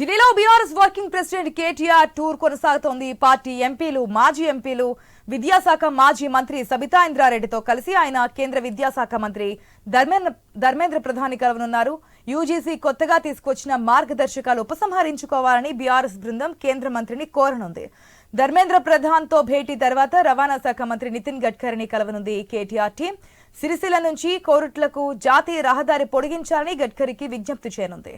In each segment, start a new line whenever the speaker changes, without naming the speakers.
ఢిల్లీలో BRS working president KTR tour కొనసాగుతోంది. Party ఎంపీలు మాజీ ఎంపీలు విద్యాశాఖ మాజీ మంత్రి సబితా ఇంద్రారెడ్డితో కలిసి ఆయన కేంద్ర విద్యాశాఖ మంత్రి ధర్మేంద్ర ధర్మేంద్ర ప్రధాని కలవనున్నారు. యూజీసీ కొత్తగా తీసుకొచ్చిన మార్గదర్శకాలు ఉపసంహరించుకోవాలని బీఆర్ఎస్ బృందం కేంద్ర మంత్రిని కోరనుంది. ధర్మేంద్ర ప్రధాన్తో భేటీ తర్వాత రవాణా శాఖ మంత్రి నితిన్ గడ్కరీని కలవనుంది కేటీఆర్ టీం. సిరిసిల్ల నుంచి కోరుట్లకు జాతీయ రహదారి పొడిగించాలని గడ్కరీకి విజ్ఞప్తి చేయనుంది.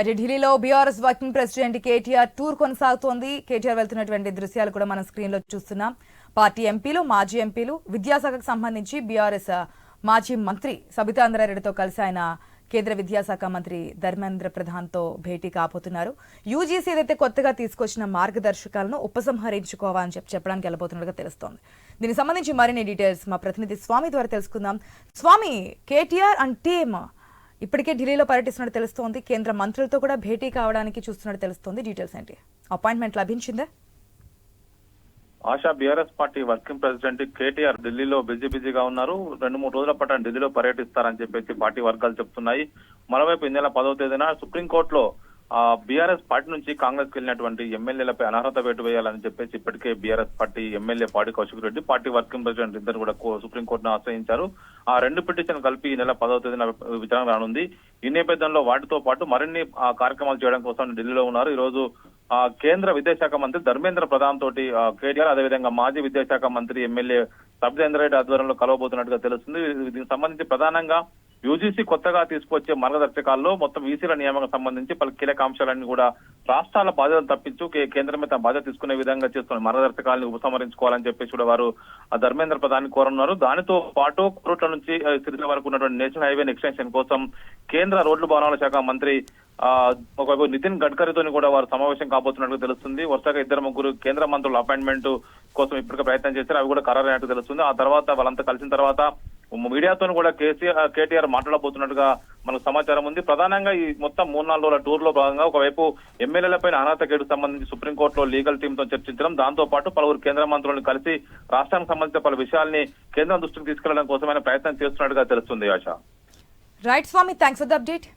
అయితే ఢిల్లీలో BRS working president KTR tour కొనసాగుతోంది. కేటీఆర్ వెళ్తున్నటువంటి దృశ్యాలు కూడా మనం స్క్రీన్లో చూస్తున్నాం. పార్టీ ఎంపీలు మాజీ ఎంపీలు విద్యాశాఖకు సంబంధించి బీఆర్ఎస్ మాజీ మంత్రి సబితాంధ్రారెడ్డితో కలిసి ఆయన కేంద్ర విద్యాశాఖ మంత్రి ధర్మేంద్ర ప్రధాన్తో భేటీ కాబోతున్నారు. యూజీసీ ఏదైతే కొత్తగా తీసుకొచ్చిన మార్గదర్శకాలను ఉపసంహరించుకోవాలని చెప్పి చెప్పడానికి వెళ్ళబోతున్నట్టుగా తెలుస్తోంది. దీనికి సంబంధించి మరిన్ని డీటెయిల్స్ మా ప్రతినిధి స్వామి ద్వారా తెలుసుకుందాం. స్వామి కేటీఆర్ అండ్ టీమ్ ఇప్పటికే ఢిల్లీలో పర్యటిస్తున్నట్టు తెలుస్తోంది. కేంద్ర మంత్రులతో కూడా భేటీ కావడానికి చూస్తున్నట్టు తెలుస్తోంది డీటెయిల్స్ ఏంటి? Appointment లభించిందా?
Asha BRS party working president KTR ఢిల్లీలో బిజీ బిజీగా ఉన్నారు. రెండు మూడు రోజుల పాటు ఢిల్లీలో పర్యటిస్తారని చెప్పేసి పార్టీ వర్గాలు చెప్తున్నాయి. మరోవైపు ఈ నెల పదవ తేదీన సుప్రీంకోర్టులో బీఆర్ఎస్ పార్టీ నుంచి కాంగ్రెస్ వెళ్ళినటువంటి ఎమ్మెల్యేలపై అనర్హత వేటు వేయాలని చెప్పేసి ఇప్పటికే BRS party MLA Padi Kaushik Reddy party working president ఇద్దరు కూడా సుప్రీంకోర్టును ఆశ్రయించారు. ఆ రెండు పిటిషన్ కలిపి ఈ నెల పదవ తేదీన విచారణ రానుంది. ఈ నేపథ్యంలో వాటితో పాటు మరిన్ని కార్యక్రమాలు చేయడం కోసం ఢిల్లీలో ఉన్నారు. ఈ రోజు ఆ, కేంద్ర విద్యాశాఖ మంత్రి ధర్మేంద్ర ప్రధాన్ తోటి కేటీఆర్ అదేవిధంగా మాజీ విద్యాశాఖ మంత్రి ఎమ్మెల్యే సబితేంద్ర రెడ్డి ఆధ్వర్యంలో కలవబోతున్నట్టుగా తెలుస్తుంది. దీనికి సంబంధించి ప్రధానంగా యూజీసీ కొత్తగా తీసుకొచ్చే మార్గదర్శకాల్లో మొత్తం ఈసీల నియామకం సంబంధించి పలు కీలక అంశాలన్నీ కూడా రాష్ట్రాల బాధ్యతను తప్పించు కేంద్రం కేంద్రమే తమ బాధ్యత తీసుకునే విధంగా చేస్తున్న మార్గదర్శకాలను ఉపసంహరించుకోవాలని చెప్పేసి కూడా వారు ఆ ధర్మేంద్ర ప్రధాని కోరనున్నారు. దానితో పాటు కోరుట్ల నుంచి సిరిసిల వరకు ఉన్నటువంటి నేషనల్ హైవే ఎక్స్టెన్షన్ కోసం కేంద్ర రోడ్లు భవనాల శాఖ మంత్రి ఒక ఒకవైపు నితిన్ గడ్కరీతో కూడా వారు సమావేశం కాబోతున్నట్టు తెలుస్తుంది. వరుసగా ఇద్దరు ముగ్గురు కేంద్ర మంత్రుల అపాయింట్మెంట్ కోసం ఇప్పటికే ప్రయత్నం చేశారు. అవి కూడా ఖరారైనట్టు తెలుస్తుంది. ఆ తర్వాత వాళ్ళంతా కలిసిన తర్వాత మీడియాతో కూడా కేసీఆర్ కేటీఆర్ మాట్లాడబోతున్నట్టుగా మనకు సమాచారం ఉంది. ప్రధానంగా ఈ మొత్తం మూడు నాలుగు రోజుల టూర్లో భాగంగా ఒకవైపు ఎమ్మెల్యేలపై అర్హత కేటుకు సంబంధించి సుప్రీంకోర్టులో లీగల్ టీమ్తో చర్చించడం దాంతో పాటు పలువురు కేంద్ర మంత్రులను కలిసి రాష్ట్రానికి సంబంధించిన పలు విషయాల్ని కేంద్రం దృష్టికి తీసుకెళ్ళడం కోసమైన ప్రయత్నం చేస్తున్నట్టుగా తెలుస్తుంది Asha.
Right Swamy thanks for the update.